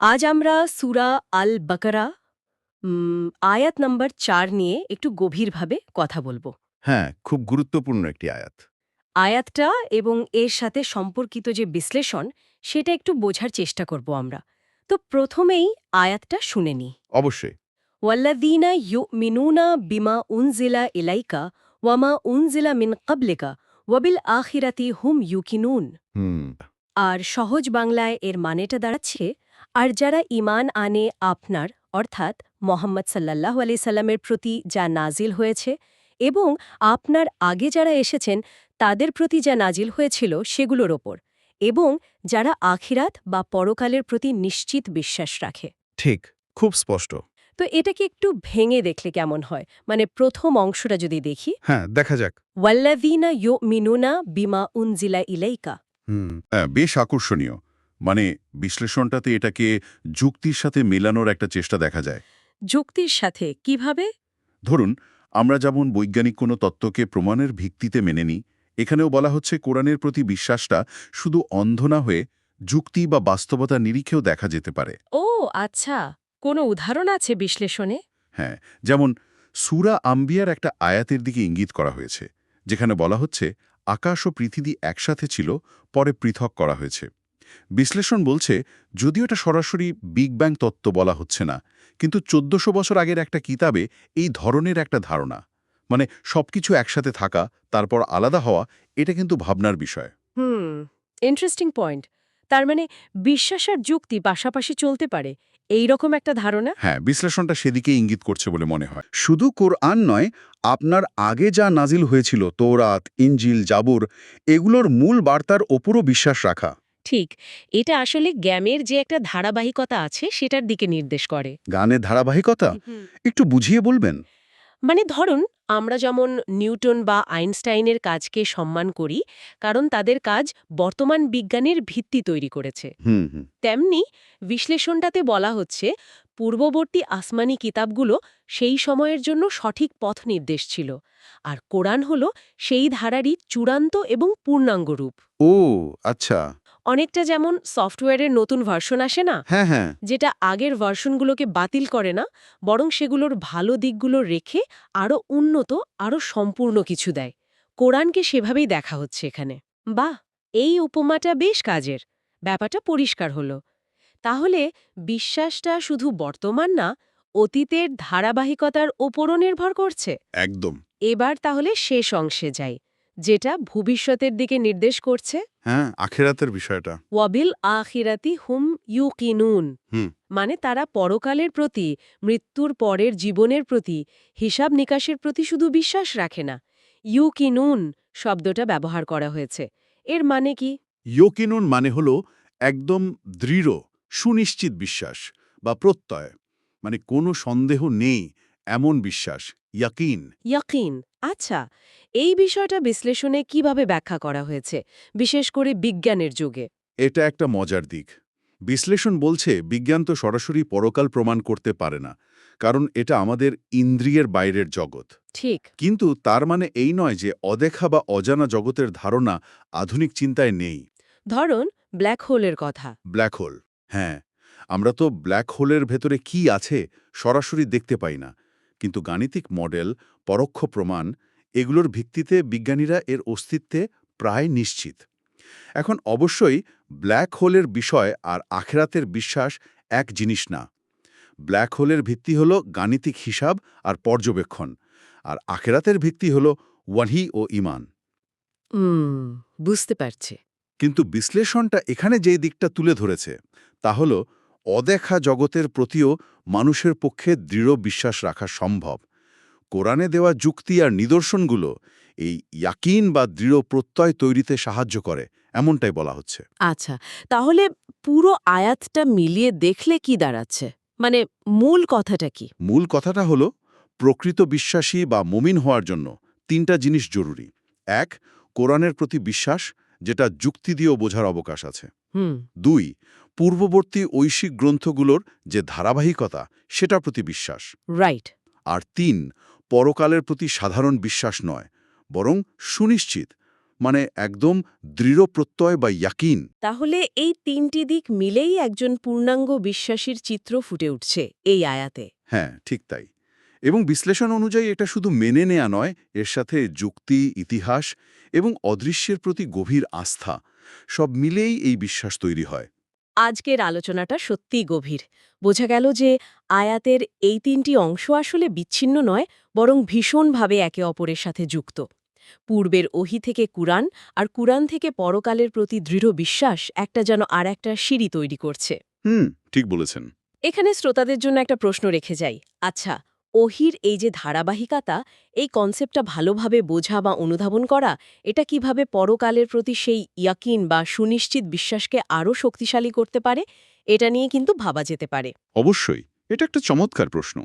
আজ আমরা সুরা আল বাকারা আয়াত নম্বর চার নিয়ে একটু গভীরভাবে কথা বলব। হ্যাঁ খুব গুরুত্বপূর্ণ একটি আয়াত। আয়াতটা এবং এর সাথে সম্পর্কিত যে বিশ্লেষণ সেটা একটু বোঝার চেষ্টা করব আমরা। তো প্রথমেই আয়াতটা শুনে নিই। অবশ্যই। ওয়াল্লাদিনা মিনুনা বিমা উনজিলা ইলাইকা ওয়ামা উনজিলা মিন কাবলিকা ওয়াবিল আখিরাতি হুম ইউকিনুন। হুম। আর সহজ বাংলায় এর মানেটা দাঁড়াচ্ছে আর যারা ইমান আনে আপনার অর্থাৎ মোহাম্মদ সাল্লাহ আলি সাল্লামের প্রতি যা নাজিল হয়েছে এবং আপনার আগে যারা এসেছেন তাদের প্রতি যা নাজিল হয়েছিল সেগুলোর ওপর এবং যারা আখিরাত বা পরকালের প্রতি নিশ্চিত বিশ্বাস রাখে। ঠিক খুব স্পষ্ট। তো এটাকে একটু ভেঙে দেখলে কেমন হয়? মানে প্রথম অংশটা যদি দেখি। হ্যাঁ দেখা যাক। ওয়াল্লাদিনা ইউ মিনুনা বিমা উনজিলা ইলাইকা। হুম বেশ আকর্ষণীয়। মানে বিশ্লেষণটাতে এটাকে যুক্তির সাথে মেলানোর একটা চেষ্টা দেখা যায়। যুক্তির সাথে? কীভাবে? ধরুন আমরা যেমন বৈজ্ঞানিক কোনো তত্ত্বকে প্রমাণের ভিত্তিতে মেনে নিই এখানেও বলা হচ্ছে কোরআনের প্রতি বিশ্বাসটা শুধু অন্ধ না হয়ে যুক্তি বা বাস্তবতা নিরিখেও দেখা যেতে পারে। ও আচ্ছা। কোনো উদাহরণ আছে বিশ্লেষণে? হ্যাঁ যেমন সুরা আম্বিয়ার একটা আয়াতের দিকে ইঙ্গিত করা হয়েছে যেখানে বলা হচ্ছে আকাশ ও পৃথিবী একসাথে ছিল পরে পৃথক করা হয়েছে। বিশ্লেষণ বলছে যদিও এটা সরাসরি বিগ ব্যাং তত্ত্ব বলা হচ্ছে না কিন্তু চোদ্দশো বছর আগের একটা কিতাবে এই ধরনের একটা ধারণা মানে সবকিছু একসাথে থাকা তারপর আলাদা হওয়া এটা কিন্তু ভাবনার বিষয়। হুম ইন্টারেস্টিং পয়েন্ট তার মানে বিশ্বাস আর যুক্তি পাশাপাশি চলতে পারে এই রকম একটা ধারণা? হ্যাঁ বিশ্লেষণটা সেদিকে ইঙ্গিত করছে বলে মনে হয়। শুধু কোরআন নয় আপনার আগে যা নাজিল হয়েছিল তৌরাত ইঞ্জিল জাবুর এগুলোর মূল বার্তার ওপরও বিশ্বাস রাখা। ঠিক। এটা আসলে গ্যামের যে একটা ধারাবাহিকতা আছে সেটার দিকে নির্দেশ করে। গানের ধারাবাহিকতা? একটু বুঝিয়ে বলবেন। মানে ধরুন আমরা যেমন নিউটন বা আইনস্টাইনের কাজকে সম্মান করি কারণ তাদের কাজ বর্তমান বিজ্ঞানের ভিত্তি তৈরি করেছে। তেমনি বিশ্লেষণটাতে বলা হচ্ছে পূর্ববর্তী আসমানি কিতাবগুলো সেই সময়ের জন্য সঠিক পথ নির্দেশ ছিল আর কোরআন হল সেই ধারারই চূড়ান্ত এবং পূর্ণাঙ্গ রূপ। ও আচ্ছা। অনেকটা যেমন সফটওয়্যারের নতুন ভার্সন আসে না? হ্যাঁ হ্যাঁ। যেটা আগের ভার্সনগুলোকে বাতিল করে না বরং সেগুলোর ভালো দিকগুলো রেখে আরও উন্নত আরও সম্পূর্ণ কিছু দেয়। কোরআনকে সেভাবেই দেখা হচ্ছে এখানে। বাহ! এই উপমাটা বেশ কাজের। ব্যাপারটা পরিষ্কার হলো। তাহলে বিশ্বাসটা শুধু বর্তমান না অতীতের ধারাবাহিকতার ওপরও নির্ভর করছে? একদম। এবার তাহলে শেষ অংশে যাই। যেটা ভবিষ্যতের দিকে নির্দেশ করছে। হ্যাঁ আখেরাতের বিষয়টা। ওয়াবিল আখিরাতি হুম ইউকিনুন। মানে তারা পরকালের প্রতি মৃত্যুর পরের জীবনের প্রতি হিসাব নিকাশের প্রতি শুধু বিশ্বাস রাখে না। ইউকিনুন শব্দটা ব্যবহার করা হয়েছে। এর মানে কি? ইয়োকিনুন মানে হল একদম দৃঢ় সুনিশ্চিত বিশ্বাস বা প্রত্যয়। মানে কোনো সন্দেহ নেই এমন বিশ্বাস ইয়াকিন। ইয়াকিন। আচ্ছা এই বিষয়টা বিশ্লেষণে কীভাবে ব্যাখ্যা করা হয়েছে বিশেষ করে বিজ্ঞানের যুগে? এটা একটা মজার দিক। বিশ্লেষণ বলছে বিজ্ঞান তো সরাসরি পরকাল প্রমাণ করতে পারে না কারণ এটা আমাদের ইন্দ্রিয়ের বাইরের জগৎ। ঠিক। কিন্তু তার মানে এই নয় যে অদেখা বা অজানা জগতের ধারণা আধুনিক চিন্তায় নেই। ধরুন ব্ল্যাক হোলের কথা। ব্ল্যাক হোল হ্যাঁ। আমরা তো ব্ল্যাক হোলের ভেতরে কি আছে সরাসরি দেখতে পাই না। কিন্তু গাণিতিক মডেল পরোক্ষ প্রমাণ এগুলোর ভিত্তিতে বিজ্ঞানীরা এর অস্তিত্বে প্রায় নিশ্চিত। এখন অবশ্যই ব্ল্যাক হোলের বিষয় আর আখেরাতের বিশ্বাস এক জিনিস না। ব্ল্যাক হোলের ভিত্তি হল গাণিতিক হিসাব আর পর্যবেক্ষণ আর আখেরাতের ভিত্তি হল ওয়াহি ও ইমান। বুঝতে পারছি। কিন্তু বিশ্লেষণটা এখানে যেই দিকটা তুলে ধরেছে তা হল অদেখা জগতের প্রতিও মানুষের পক্ষে দৃঢ় বিশ্বাস রাখা সম্ভব। কোরআনে দেওয়া যুক্তি আর নিদর্শনগুলো এই ইয়াকিন বা দৃঢ় প্রত্যয় তৈরিতে সাহায্য করে এমনটাই বলা হচ্ছে। আচ্ছা তাহলে পুরো আয়াতটা মিলিয়ে দেখলে কি দাঁড়াচ্ছে? মানে মূল কথাটা কি? মূল কথাটা হল প্রকৃত বিশ্বাসী বা মুমিন হওয়ার জন্য তিনটা জিনিস জরুরি। এক কোরআনের প্রতি বিশ্বাস যেটা যুক্তি দিয়েও বোঝার অবকাশ আছে। হুম। দুই পূর্ববর্তী ঐশিক গ্রন্থগুলোর যে ধারাবাহিকতা সেটার প্রতি বিশ্বাস। রাইট আর তিন পরকালের প্রতি সাধারণ বিশ্বাস নয় বরং সুনিশ্চিত মানে একদম দৃঢ় প্রত্যয় বা ইয়াকিন। তাহলে এই তিনটি দিক মিলেই একজন পূর্ণাঙ্গ বিশ্বাসীর চিত্র ফুটে উঠছে এই আয়াতে। হ্যাঁ ঠিক তাই। এবং বিশ্লেষণ অনুযায়ী এটা শুধু মেনে নেয়া নয় এর সাথে যুক্তি ইতিহাস এবং অদৃশ্যের প্রতি গভীর আস্থা সব মিলেই এই বিশ্বাস তৈরি হয়। আজকের আলোচনাটা সত্যিই গভীর। বোঝা গেল যে আয়াতের এই তিনটি অংশ আসলে বিচ্ছিন্ন নয় বরং ভীষণভাবে একে অপরের সাথে যুক্ত। পূর্বের ওহি থেকে কুরআন আর কুরআন থেকে পরকালের প্রতি দৃঢ় বিশ্বাস একটা যেন আর একটা সিঁড়ি তৈরি করছে। হুম ঠিক বলেছেন। এখানে শ্রোতাদের জন্য একটা প্রশ্ন রেখে যাই। আচ্ছা ওহির এই যে ধারাবাহিকতা, এই কনসেপ্টটা ভালোভাবে বোঝা বা অনুধাবন করা, এটা কীভাবে পরকালের প্রতি সেই ইয়াকিন বা সুনিশ্চিত বিশ্বাসকে আরও শক্তিশালী করতে পারে, এটা নিয়ে কিন্তু ভাবা যেতে পারে। অবশ্যই, এটা একটা চমৎকার প্রশ্ন।